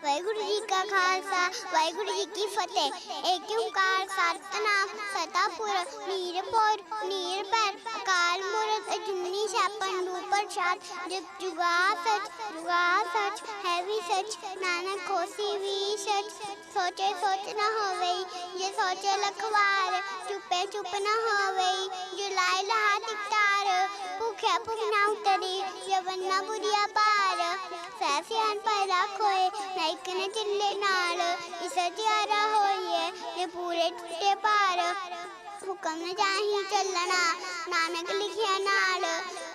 ਵਾਹਿਗੁਰੂ ਜੀ ਕਾ ਖਾਲਸਾ ਵਾਹਿਗੁਰੂ ਜੀ ਕੀ ਫਤਿਹ ਏਕ ਓੰਕਾਰ ਸਤਨਾਮ ਸਤਾਪੁਰ ਨੀਰਪੁਰ ਨੀਰਪੈਰ ਅਕਾਲ ਮੂਰਤ ਅਜੂਨੀ ਸੈਪਨ ਰੂਪਰ ਸਾਤ ਜਗ ਜੁਗਾ ਸਚ ਜੁਗਾ ਸਚ ਹੈ ਵੀ ਸਚ ਨਾਨਕ ਹੋਸੀ ਵੀ ਸਚ ਸੋਚੇ ਸੋਚ ਨਾ ਹੋਵੇ ਜੇ ਸੋਚੇ ਲਖਵਾਰ ਚੁੱਪੇ ਚੁੱਪ ਨਾ ਹੋਵੇ ਜੇ ਲਾਇ ਲਹਾ ਤਿਕਤਾਰ ਭੁਖਿਆ ਭੁਖ ਨਾ ਉਤਰੀ ਜਵਨ ਨਾ ਬੁਰੀਆ ਪਾਰ ਸੈਸਿਆਨ ਪੈਦਾ ਖੋਏ നയിക്കുന്ന ചില്ല നാള് ഇസത്തിയാര ഹോയെ ने पूरे टूटे पार हुक्म न जाही चलना, नानक लिखे नाल,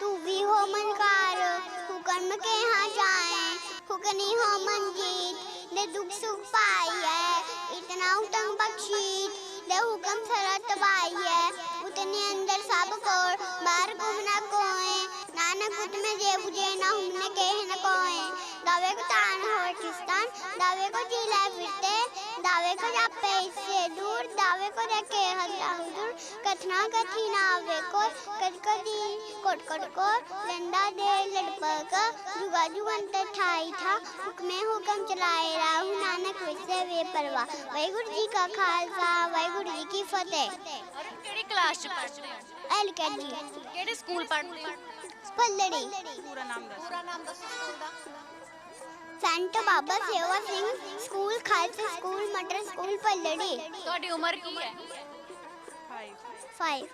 तू भी हो मनकार, हुक्म के यहाँ जाए? हुक्नी हो मनजीत ने दुख सुख पाई है इतना उतम बख्शीत ने हुक्म सरत पाई है उतने अंदर सबको बाहर घूमना कोए, नानक खुद में जे बुझे दावे को तान हो किस्तान दावे को जिला फिरते दावे को जापे इससे दूर दावे को रखे हल्ला दूर कथना कथी ना आवे को कद कदी कोट कोट को लंडा दे लड़पक जुगा जुगंत ठाई था हुक्मे हुक्म चलाए राहु नानक विसे वे परवा वाहिगुरु जी का खालसा वाहिगुरु जी की फतेह ਔਰ ਕਿਹੜੀ ਕਲਾਸ ਚ ਪੜ੍ਹਦੇ ਹੋ ਐਲਕੇਜੀ ਕਿਹੜੇ ਸਕੂਲ ਪੜ੍ਹਦੇ ਹੋ ਪੱਲੜੀ ਪੂਰਾ ਨਾਮ ਦੱਸੋ ਪੂਰਾ ਨਾਮ ਦੱਸੋ ਸਕੂਲ ਦਾ Sant Baba Seva Singh school Khalsa school Matar school Pallari ਤੁਹਾਡੀ ਉਮਰ ਕੀ ਹੈ? 5